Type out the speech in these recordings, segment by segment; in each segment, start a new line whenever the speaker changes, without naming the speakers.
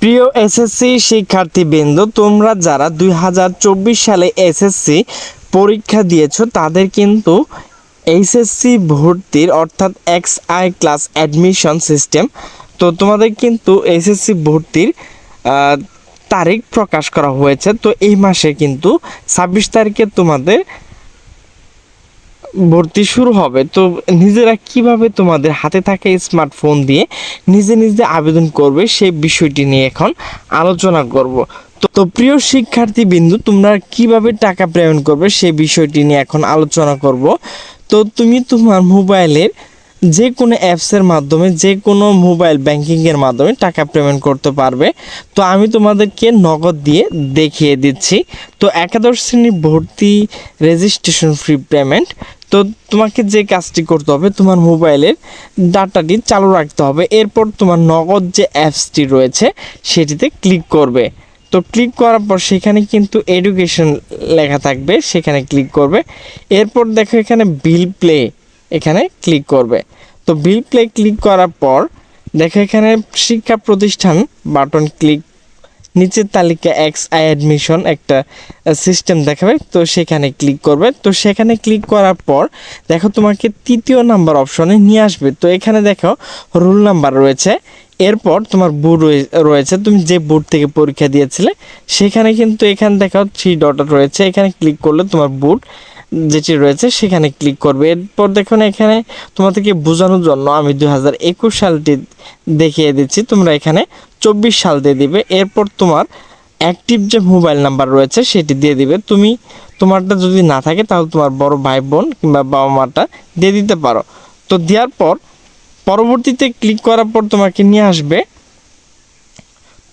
প্রিয় এসএসসি শিক্ষার্থীবৃন্দ, তোমরা যারা দুই হাজার চব্বিশ সালে এসএসসি পরীক্ষা দিয়েছ, তাদের কিন্তু এইচএসসি ভর্তির অর্থাৎ X I class admission system তো তোমাদের কিন্তু এসএসসি ভর্তির তারিখ প্রকাশ করা হয়েছে। তো এই মাসে কিন্তু ছাব্বিশ তারিখে তোমাদের ভর্তি শুরু হবে, তো নিজেরা কীভাবে তোমাদের হাতে থাকা স্মার্টফোন দিয়ে নিজে নিজে আবেদন করবে সেই বিষয়টি নিয়ে এখন আলোচনা করব। তো প্রিয় শিক্ষার্থী বিন্দু তোমরা কীভাবে টাকা প্রেরণ করবে সেই বিষয়টি নিয়ে এখন আলোচনা করব। তো তুমি তোমার মোবাইলের যে কোনো অ্যাপসের মাধ্যমে যে কোনো মোবাইল ব্যাংকিংয়ের মাধ্যমে টাকা পেমেন্ট করতে পারবে। তো আমি তোমাদেরকে নগদ দিয়ে দেখিয়ে দিচ্ছি। তো একাদশ শ্রেণি ভর্তি রেজিস্ট্রেশন ফ্রি পেমেন্ট তো তোমাকে যে কাজটি করতে হবে, তোমার মোবাইলের ডাটাটি চালু রাখতে হবে। এরপর তোমার নগদ যে অ্যাপসটি রয়েছে, সেটিতে ক্লিক করবে। তো ক্লিক করার পর সেখানে কিন্তু এডুকেশন লেখা থাকবে, সেখানে ক্লিক করবে। এরপর দেখো এখানে বিল প্লে এখানে ক্লিক করবে। তো বিল প্লে ক্লিক করার পর, দেখো এখানে শিক্ষা প্রতিষ্ঠান বাটন ক্লিক নিচের তালিকা এক্স আই অ্যাডমিশন একটা সিস্টেম দেখাবে, তো সেখানে ক্লিক করবে। তো সেখানে ক্লিক করার পর, দেখো তোমাকে তৃতীয় নাম্বার অপশনে নিয়ে আসবে। তো এখানে দেখো রোল নাম্বার রয়েছে। এরপর তোমার বুট রয়েছে। তুমি যে বোর্ড থেকে পরীক্ষা দিয়েছিলে, সেখানে কিন্তু এখানে দেখো থ্রি ডট রয়েছে। এখানে ক্লিক করলে তোমার বুট যেটি রয়েছে, সেখানে ক্লিক করবে। এরপর দেখো না এখানে তোমাদেরকে বোঝানোর জন্য আমি দু হাজার একুশ সালটি দেখিয়ে দিচ্ছি। তোমরা এখানে চব্বিশ সাল দিয়ে দিবে। এরপর তোমার অ্যাক্টিভ যে মোবাইল নাম্বার রয়েছে, সেটি দিয়ে দিবে। তুমি, তোমারটা যদি না থাকে, তাহলে তোমার বড় ভাই বোন কিংবা বাবা মাটা দিয়ে দিতে পারো। তো দেওয়ার পর, পরবর্তীতে ক্লিক করার পর তোমাকে নিয়ে আসবে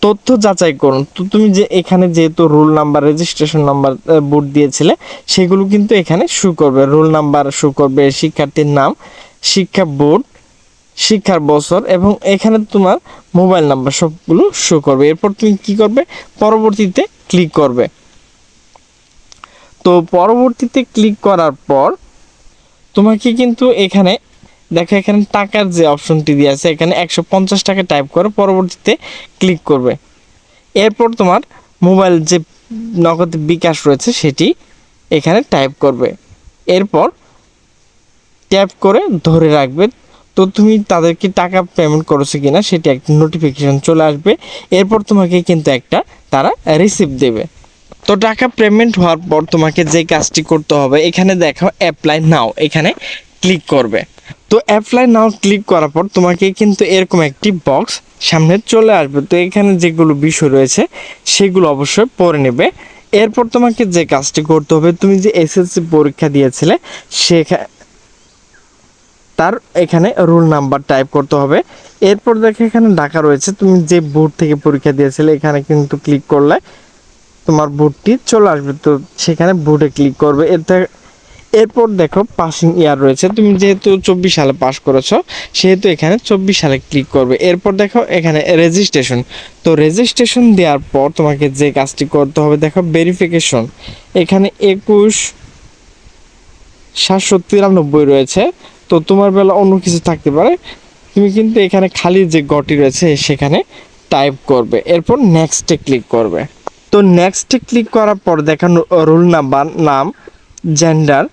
তথ্য যাচাই করুন। তো তুমি যে এখানে যেহেতু রোল নাম্বার রেজিস্ট্রেশন নাম্বার বুট দিয়েছিলে, সেগুলো কিন্তু এখানে শু করবে। রোল নাম্বার শু করবে, শিক্ষার্থীর নাম, শিক্ষা বোর্ড শিক্ষার বছর এবং এখানে তোমার মোবাইল নাম্বার সবগুলো শো করবে। এরপর তুমি কি করবে? পরবর্তীতে ক্লিক করবে। তো পরবর্তীতে ক্লিক করার পর তোমাকে কিন্তু এখানে দেখো, এখানে টাকার যে অপশনটি দিয়ে আছে, এখানে একশো পঞ্চাশ টাকা টাইপ করে, পরবর্তীতে ক্লিক করবে। এরপর তোমার মোবাইল যে নগদ বিকাশ রয়েছে, সেটি এখানে টাইপ করবে। এরপর ট্যাপ করে ধরে রাখবে। তো তুমি তাদেরকে টাকা পেমেন্ট করেছ কিনা, সেটি একটা নোটিফিকেশন চলে আসবে। এরপর তোমাকে কিন্তু একটা তারা রিসিভ দেবে। তো টাকা পেমেন্ট হওয়ার পর তোমাকে যে কাজটি করতে হবে, এখানে দেখো অ্যাপ্লাই নাও এখানে ক্লিক করবে। তো অ্যাপ্লাই নাও ক্লিক করার পর তোমাকে কিন্তু এরকম একটি বক্স সামনে চলে আসবে। তো এখানে যেগুলো বিষয় রয়েছে, সেগুলো অবশ্যই পড়ে নেবে। এরপর তোমাকে যে কাজটি করতে হবে, তুমি যে এসএসসি পরীক্ষা দিয়েছিলে সেখানে তার এখানে রোল নাম্বার টাইপ করতে হবে। এরপর দেখে এখানে ডাকা রয়েছে, তুমি যে বোর্ড থেকে পরীক্ষা দিয়েছিলে, এখানে কিন্তু ক্লিক করলে তোমার বোর্ডটি চলে আসবে। তো সেখানে বোর্ডে ক্লিক করবে। এতে এরপর দেখো পাসিং ইয়ার রয়েছে। তুমি যেহেতু চব্বিশ সালে পাস করেছ, সেহেতু এখানে চব্বিশ সালে ক্লিক করবে। এরপর দেখো এখানে রেজিস্ট্রেশন তো রেজিস্ট্রেশন দেওয়ার পর তোমাকে যে কাজটি করতে হবে, দেখো ভেরিফিকেশন এখানে একুশ সাতশো তিরানব্বই রয়েছে। তো তোমার বেলা অন্য কিছু থাকতে পারে। তুমি কিন্তু এখানে খালি যে গটি রয়েছে, সেখানে টাইপ করবে। এরপর নেক্সটে ক্লিক করবে। তো নেক্সটে ক্লিক করার পর দেখানো রোল নাম্বার নাম জেন্ডার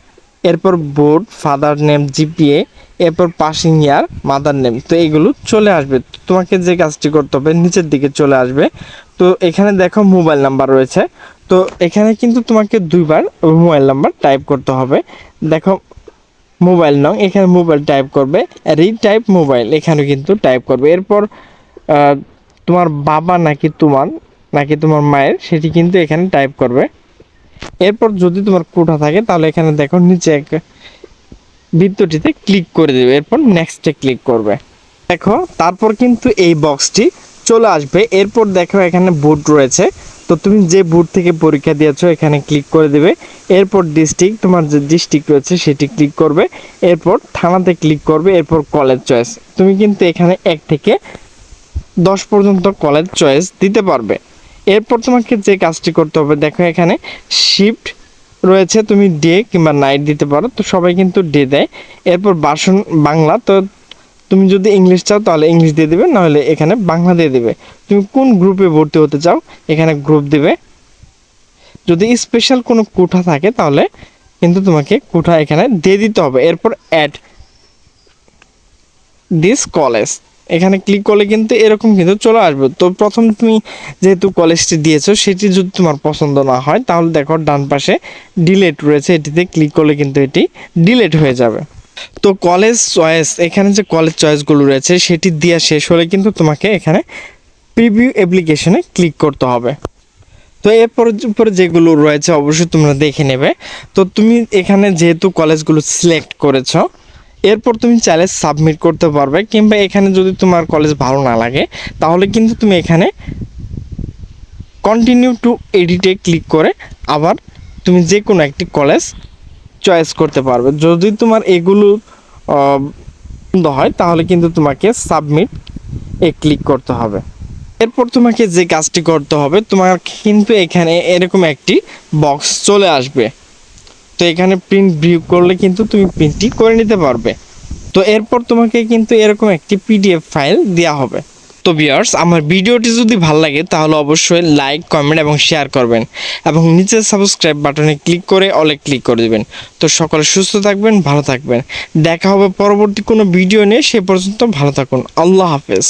এরপর বোর্ড, ফাদার নেম, জিপিএ, এরপর পাসিং ইয়ার, মাদার নেম, তো এগুলো চলে আসবে। তোমাকে যে কাজটি করতে হবে, নিচের দিকে চলে আসবে। তো এখানে দেখো মোবাইল নাম্বার রয়েছে। তো এখানে কিন্তু তোমাকে দুইবার মোবাইল নাম্বার টাইপ করতে হবে। দেখো, মোবাইল নং, এখানে মোবাইল টাইপ করবে, রিটাইপ মোবাইল, এখানে কিন্তু টাইপ করবে। এরপর তোমার বাবা নাকি তোমার নাকি তোমার মায়ের, সেটি কিন্তু এখানে টাইপ করবে। এরপর যদি তোমার কোঠা থাকে, তাহলে এখানে দেখো নিচে এক বৃত্তটিতে ক্লিক করে দেবে। এরপর নেক্সটে ক্লিক করবে। দেখো, তারপর কিন্তু এই বক্সটি চলে আসবে। এরপর দেখো এখানে বুট রয়েছে। তো তুমি যে বুট থেকে পরীক্ষা দিয়েছ, এখানে ক্লিক করে দেবে। এরপর ডিস্ট্রিক্ট তোমার যে ডিস্ট্রিক্ট রয়েছে, সেটি ক্লিক করবে। এরপর থানাতে ক্লিক করবে। এরপর কলেজ চয়েস তুমি কিন্তু এখানে এক থেকে দশ পর্যন্ত কলেজ চয়েস দিতে পারবে। এরপর তোমাকে যে কাজটি করতে হবে, দেখো এখানে শিফট রয়েছে, তুমি ডে কিংবা নাইট দিতে পারো, তো সবাই কিন্তু ডে দেয়। এরপর বাসন বাংলা, তো তুমি যদি ইংলিশ চাও তাহলে ইংলিশ দিয়ে দেবে, নাহলে এখানে বাংলা দিয়ে দেবে। তুমি কোন গ্রুপে ভর্তি হতে চাও, এখানে গ্রুপ দেবে। যদি স্পেশাল কোনো কোঠা থাকে, তাহলে কিন্তু তোমাকে কোঠা এখানে দিয়ে দিতে হবে। এরপর অ্যাড দিস কলেজ এখানে ক্লিক করলে কিন্তু এরকম কিন্তু চলে আসবে। তো প্রথম তুমি যেহেতু কলেজটি দিয়েছ, সেটি যদি তোমার পছন্দ না হয়, তাহলে দেখো ডান পাশে ডিলেট রয়েছে, এটিতে ক্লিক করলে কিন্তু এটি ডিলেট হয়ে যাবে। তো কলেজ চয়েস এখানে যে কলেজ চয়েসগুলো রয়েছে, সেটি দেওয়া শেষ হলে কিন্তু তোমাকে এখানে প্রিভিউ অ্যাপ্লিকেশনে ক্লিক করতে হবে। তো এরপর উপরে যেগুলো রয়েছে, অবশ্যই তোমরা দেখে নেবে। তো তুমি এখানে যেহেতু কলেজগুলো সিলেক্ট করেছ এরপর তুমি চাইলে সাবমিট করতে পারবে, কিংবা এখানে যদি তোমার কলেজ ভালো না লাগে, তাহলে কিন্তু তুমি এখানে কন্টিনিউ টু এডিটে ক্লিক করে আবার তুমি যে কোনো একটি কলেজ চয়েস করতে পারবে। যদি তোমার এগুলো বন্ধ হয়, তাহলে কিন্তু তোমাকে সাবমিট এ ক্লিক করতে হবে। এরপর তোমাকে যে কাজটি করতে হবে, তোমার কিন্তু এখানে এরকম একটি বক্স চলে আসবে। তো এখানে প্রিন্ট ভিউ করলে কিন্তু তুমি প্রিন্টটি করে নিতে পারবে। তো এরপর তোমাকে কিন্তু এরকম একটি পিডিএফ ফাইল দেওয়া হবে। তো ভিউয়ার্স আমার ভিডিওটি যদি ভালো লাগে, তাহলে অবশ্যই লাইক কমেন্ট এবং শেয়ার করবেন। এবং নিচে সাবস্ক্রাইব বাটনে ক্লিক করে অলে ক্লিক করে দেবেন। তো সকলে সুস্থ থাকবেন, ভালো থাকবেন। দেখা হবে পরবর্তী কোনো ভিডিও নিয়ে, সে পর্যন্ত ভালো থাকুন। আল্লাহ হাফেজ।